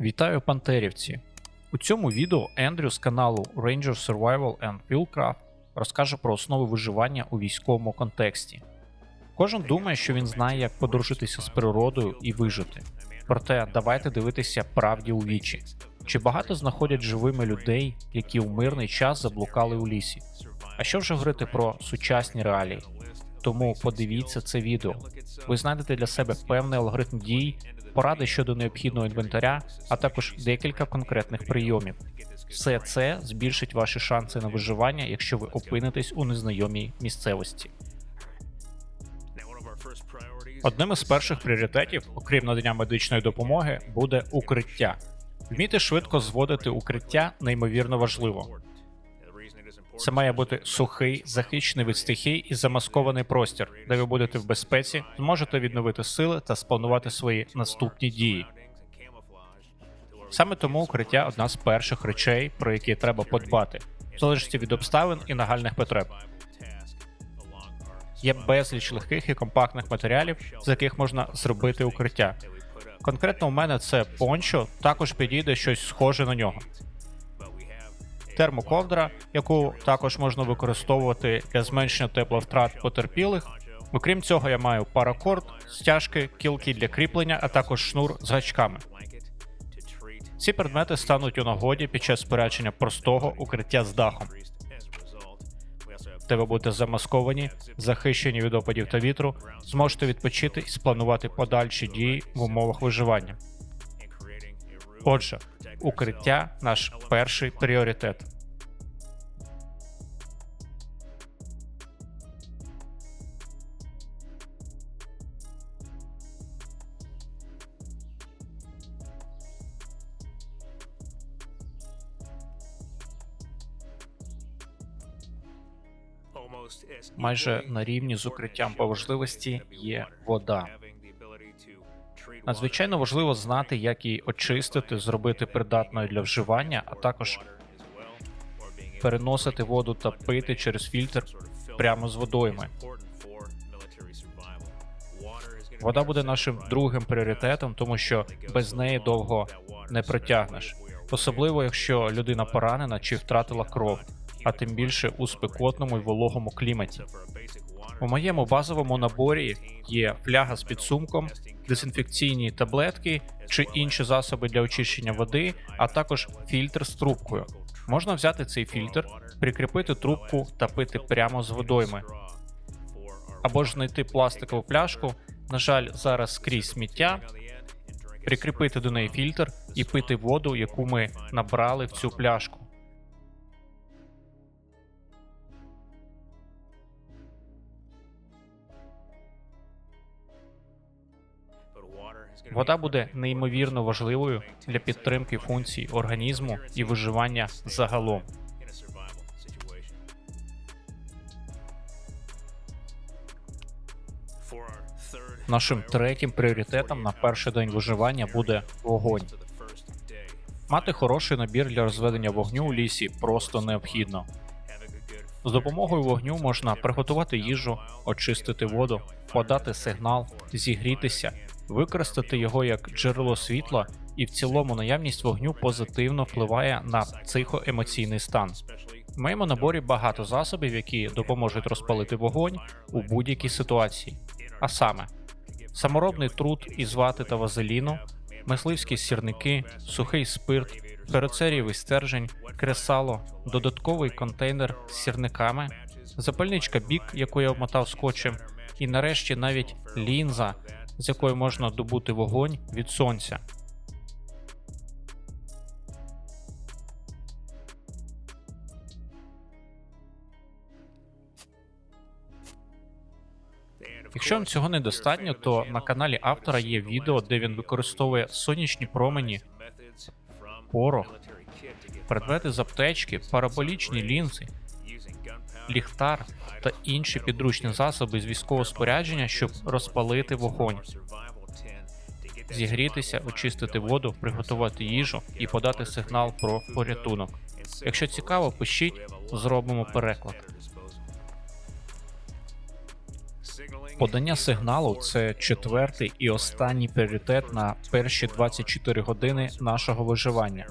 Вітаю пантерівці! У цьому відео Ендрю з каналу Ranger Survival and Fieldcraft розкаже про основи виживання у військовому контексті. Кожен думає, що він знає, як подружитися з природою і вижити. Проте давайте дивитися правді у вічі. Чи багато знаходять живими людей, які в мирний час заблукали у лісі? А що вже говорити про сучасні реалії? Тому подивіться це відео. Ви знайдете для себе певний алгоритм дій, поради щодо необхідного інвентаря, а також декілька конкретних прийомів. Все це збільшить ваші шанси на виживання, якщо ви опинитесь у незнайомій місцевості. Одним із перших пріоритетів, окрім надання медичної допомоги, буде укриття. Вміти швидко зводити укриття неймовірно важливо. Це має бути сухий, захищений від стихій і замаскований простір, де ви будете в безпеці, зможете відновити сили та спланувати свої наступні дії. Саме тому укриття одна з перших речей, про які треба подбати, в залежності від обставин і нагальних потреб. Є безліч легких і компактних матеріалів, з яких можна зробити укриття. Конкретно у мене це пончо, також підійде щось схоже на нього. Термоковдра, яку також можна використовувати для зменшення тепловтрат потерпілих. Окрім цього, я маю паракорд, стяжки, кілки для кріплення, а також шнур з гачками. Ці предмети стануть у нагоді під час спорядження простого укриття з дахом, де ви будете замасковані, захищені від опадів та вітру, зможете відпочити і спланувати подальші дії в умовах виживання. Отже, укриття наш перший пріоритет. Майже на рівні з укриттям по важливості є вода. Надзвичайно важливо знати, як її очистити, зробити придатною для вживання, а також переносити воду та пити через фільтр прямо з водойми. Вода буде нашим другим пріоритетом, тому що без неї довго не протягнеш, особливо якщо людина поранена чи втратила кров, а тим більше у спекотному і вологому кліматі. У моєму базовому наборі є фляга з підсумком, дезінфекційні таблетки чи інші засоби для очищення води, а також фільтр з трубкою. Можна взяти цей фільтр, прикріпити трубку та пити прямо з водойми. Або ж знайти пластикову пляшку. На жаль, зараз скрізь сміття, прикріпити до неї фільтр і пити воду, яку ми набрали в цю пляшку. Вода буде неймовірно важливою для підтримки функцій організму і виживання загалом. Нашим третім пріоритетом на перший день виживання буде вогонь. Мати хороший набір для розведення вогню у лісі просто необхідно. З допомогою вогню можна приготувати їжу, очистити воду, подати сигнал, зігрітися, використати його як джерело світла, і в цілому наявність вогню позитивно впливає на психоемоційний стан. В моєму наборі багато засобів, які допоможуть розпалити вогонь у будь-якій ситуації. А саме, саморобний труд із вати та вазеліну, мисливські сірники, сухий спирт, пероцерієвий стержень, кресало, додатковий контейнер з сірниками, запальничка бік, яку я обмотав скотчем, і нарешті навіть лінза, з якою можна добути вогонь від сонця. Якщо вам цього недостатньо, то на каналі автора є відео, де він використовує сонячні промені, порох, предмети з аптечки, параболічні лінзи, ліхтар та інші підручні засоби з військового спорядження, щоб розпалити вогонь, зігрітися, очистити воду, приготувати їжу і подати сигнал про порятунок. Якщо цікаво, пишіть, зробимо переклад. Подання сигналу це четвертий і останній пріоритет на перші 24 години нашого виживання.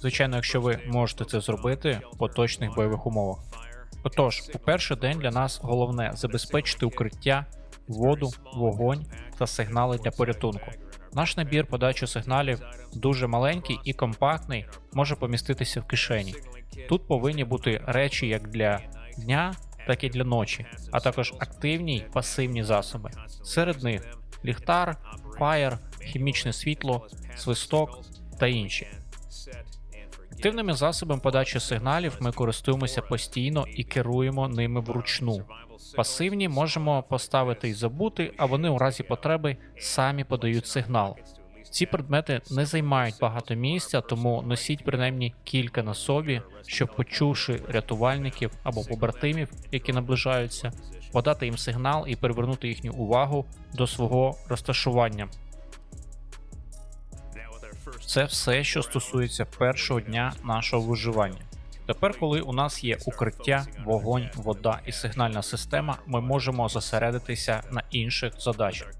Звичайно, якщо ви можете це зробити в поточних бойових умовах. Отож, у перший день для нас головне забезпечити укриття, воду, вогонь та сигнали для порятунку. Наш набір подачі сигналів дуже маленький і компактний, може поміститися в кишені. Тут повинні бути речі як для дня, так і для ночі, а також активні й пасивні засоби. Серед них ліхтар, фаєр, хімічне світло, свисток та інші. Активними засобами подачі сигналів ми користуємося постійно і керуємо ними вручну. Пасивні можемо поставити і забути, а вони у разі потреби самі подають сигнал. Ці предмети не займають багато місця, тому носіть принаймні кілька на собі, щоб, почувши рятувальників або побратимів, які наближаються, подати їм сигнал і привернути їхню увагу до свого розташування. Це все, що стосується першого дня нашого виживання. Тепер, коли у нас є укриття, вогонь, вода і сигнальна система, ми можемо зосередитися на інших задачах.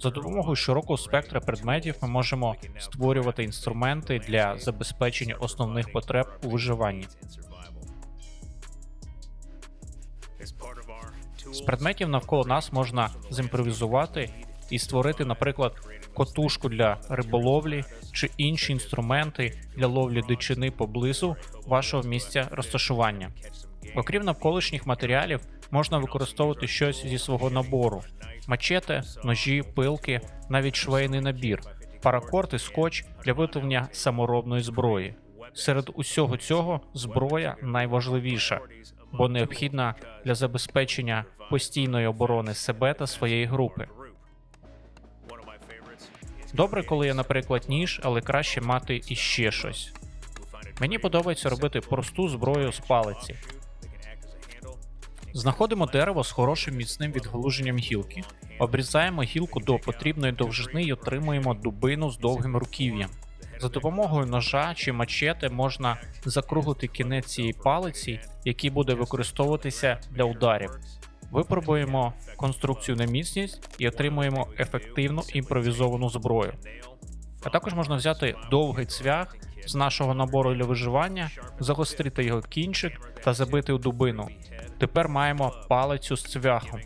За допомогою широкого спектра предметів ми можемо створювати інструменти для забезпечення основних потреб у виживанні. З предметів навколо нас можна зімпровізувати і створити, наприклад, котушку для риболовлі чи інші інструменти для ловлі дичини поблизу вашого місця розташування. Окрім навколишніх матеріалів, можна використовувати щось зі свого набору: мачете, ножі, пилки, навіть швейний набір, паракорд і скотч для виготовлення саморобної зброї. Серед усього цього зброя найважливіша, бо необхідна для забезпечення постійної оборони себе та своєї групи. Добре, коли є, наприклад, ніж, але краще мати іще щось. Мені подобається робити просту зброю з палиці. Знаходимо дерево з хорошим міцним відгалуженням гілки, обрізаємо гілку до потрібної довжини і отримуємо дубину з довгим руків'ям. За допомогою ножа чи мачете можна закруглити кінець цієї палиці, який буде використовуватися для ударів. Випробуємо конструкцію на міцність і отримуємо ефективну імпровізовану зброю. А також можна взяти довгий цвях з нашого набору для виживання, загострити його кінчик та забити у дубину. Тепер маємо палицю з цвяхом.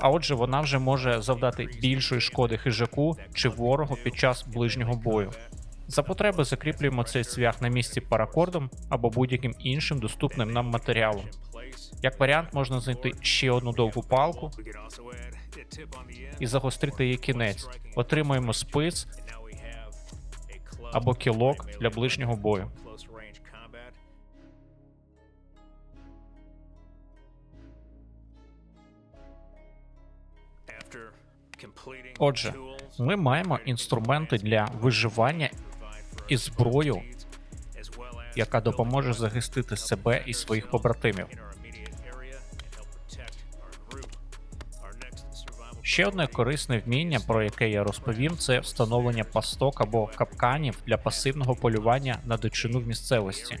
А отже, вона вже може завдати більшої шкоди хижаку чи ворогу під час ближнього бою. За потреби закріплюємо цей цвях на місці паракордом або будь-яким іншим доступним нам матеріалом. Як варіант, можна знайти ще одну довгу палку і загострити її кінець. Отримуємо спис або кілок для ближнього бою. Отже, ми маємо інструменти для виживання і зброю, яка допоможе захистити себе і своїх побратимів. Ще одне корисне вміння, про яке я розповім, це встановлення пасток або капканів для пасивного полювання на дичину в місцевості.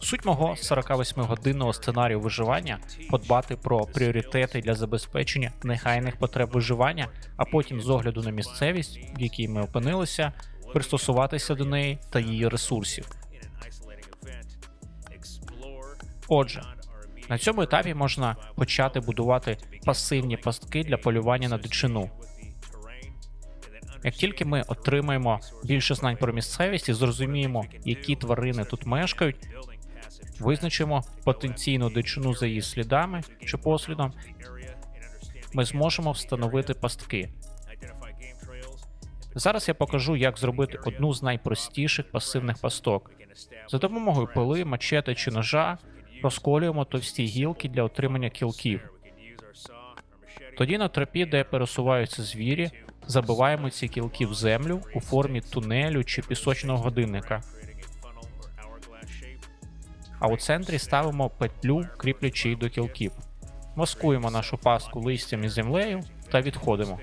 Суть мого 48-годинного сценарію виживання подбати про пріоритети для забезпечення негайних потреб виживання, а потім з огляду на місцевість, в якій ми опинилися, пристосуватися до неї та її ресурсів. Отже, на цьому етапі можна почати будувати пасивні пастки для полювання на дичину. Як тільки ми отримаємо більше знань про місцевість і зрозуміємо, які тварини тут мешкають, визначимо потенційну дичину за її слідами чи послідом, ми зможемо встановити пастки. Зараз я покажу, як зробити одну з найпростіших пасивних пасток. За допомогою пили, мачете чи ножа розколюємо товсті гілки для отримання кілків. Тоді на тропі, де пересуваються звірі, забиваємо ці кілки в землю у формі тунелю чи пісочного годинника. А у центрі ставимо петлю, кріплячи до кілків. Маскуємо нашу пастку листям і землею та відходимо.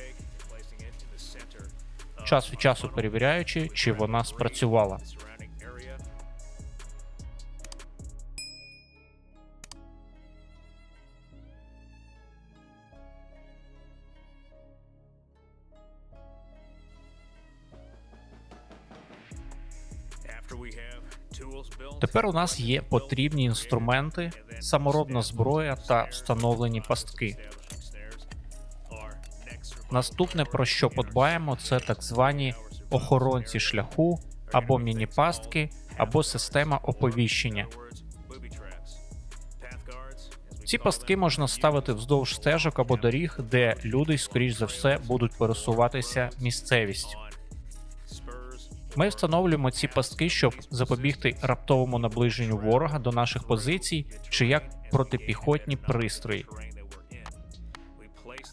Час від часу перевіряючи, чи вона спрацювала. Тепер у нас є потрібні інструменти, саморобна зброя та встановлені пастки. Наступне, про що подбаємо, це так звані охоронці шляху або міні-пастки, або система оповіщення. Ці пастки можна ставити вздовж стежок або доріг, де люди, скоріш за все, будуть пересуватися місцевістю. Ми встановлюємо ці пастки, щоб запобігти раптовому наближенню ворога до наших позицій чи як протипіхотні пристрої,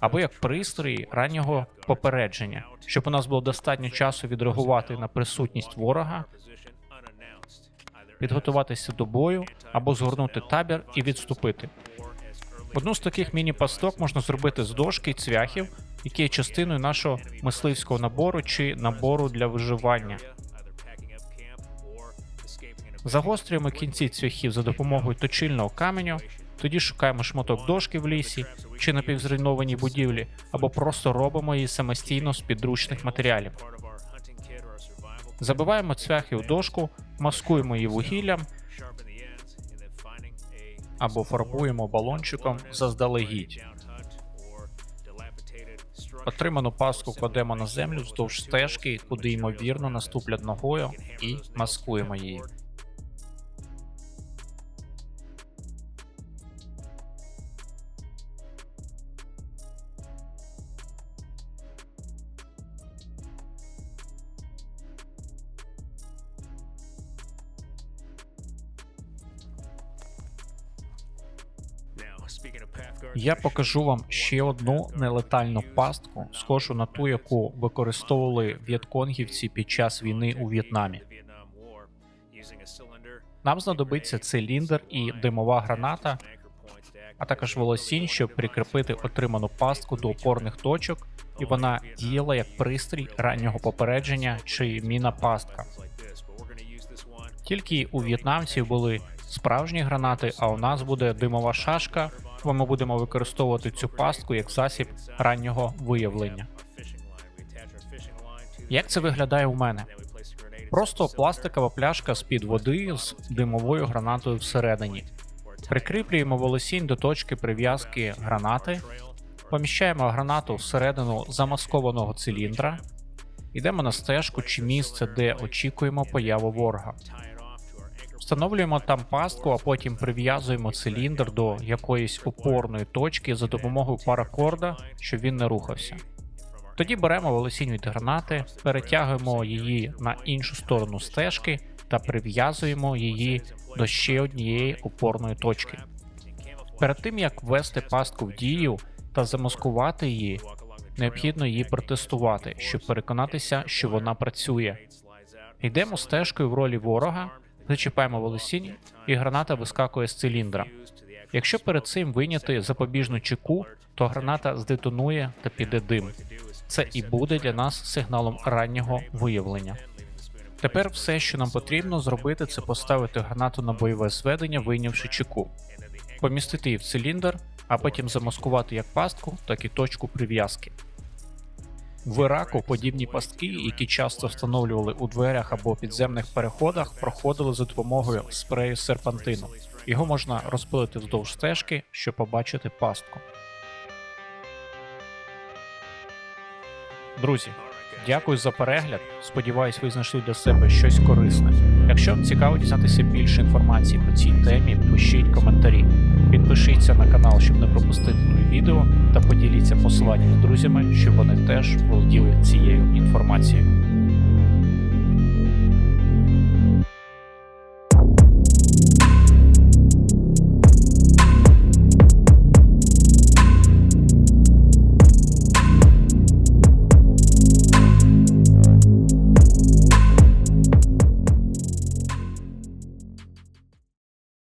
або як пристрої раннього попередження, щоб у нас було достатньо часу відреагувати на присутність ворога, підготуватися до бою або згорнути табір і відступити. Одну з таких міні-пасток можна зробити з дошки цвяхів, які є частиною нашого мисливського набору чи набору для виживання. Загострюємо кінці цвяхів за допомогою точильного каменю, тоді шукаємо шматок дошки в лісі чи напівзруйнованій будівлі, або просто робимо її самостійно з підручних матеріалів. Забиваємо цвяхи у дошку, маскуємо її вугіллям або фарбуємо балончиком заздалегідь. Отриману паску кладемо на землю вздовж стежки, куди ймовірно наступлять ногою, і маскуємо її. Я покажу вам ще одну нелетальну пастку, схожу на ту, яку використовували в'єтконгівці під час війни у В'єтнамі. Нам знадобиться циліндр і димова граната, а також волосінь, щоб прикріпити отриману пастку до опорних точок, і вона діяла як пристрій раннього попередження чи міна пастка. Тільки у в'єтнамців були справжні гранати, а у нас буде димова шашка, бо ми будемо використовувати цю пастку як засіб раннього виявлення. Як це виглядає у мене? Просто пластикова пляшка з-під води з димовою гранатою всередині. Прикріплюємо волосінь до точки прив'язки гранати, поміщаємо гранату всередину замаскованого циліндра, йдемо на стежку чи місце, де очікуємо появу ворога. Встановлюємо там пастку, а потім прив'язуємо циліндр до якоїсь опорної точки за допомогою паракорда, щоб він не рухався. Тоді беремо волосінь від гранати, перетягуємо її на іншу сторону стежки та прив'язуємо її до ще однієї опорної точки. Перед тим як ввести пастку в дію та замаскувати її, необхідно її протестувати, щоб переконатися, що вона працює. Йдемо стежкою в ролі ворога, зачіпаємо волосінь, і граната вискакує з циліндра. Якщо перед цим вийняти запобіжну чеку, то граната здетонує та піде дим. Це і буде для нас сигналом раннього виявлення. Тепер все, що нам потрібно зробити, це поставити гранату на бойове зведення, вийнявши чеку, помістити її в циліндр, а потім замаскувати як пастку, так і точку прив'язки. В Іраку подібні пастки, які часто встановлювали у дверях або підземних переходах, проходили за допомогою спрею серпантину. Його можна розпилити вздовж стежки, щоб побачити пастку. Друзі, дякую за перегляд. Сподіваюсь, ви знайшли для себе щось корисне. Якщо вам цікаво дізнатися більше інформації по цій темі, пишіть коментарі. Підпишіться на канал, щоб не пропустити нові відео, та поділіться посиланням з друзями, щоб вони теж володіли цією інформацією.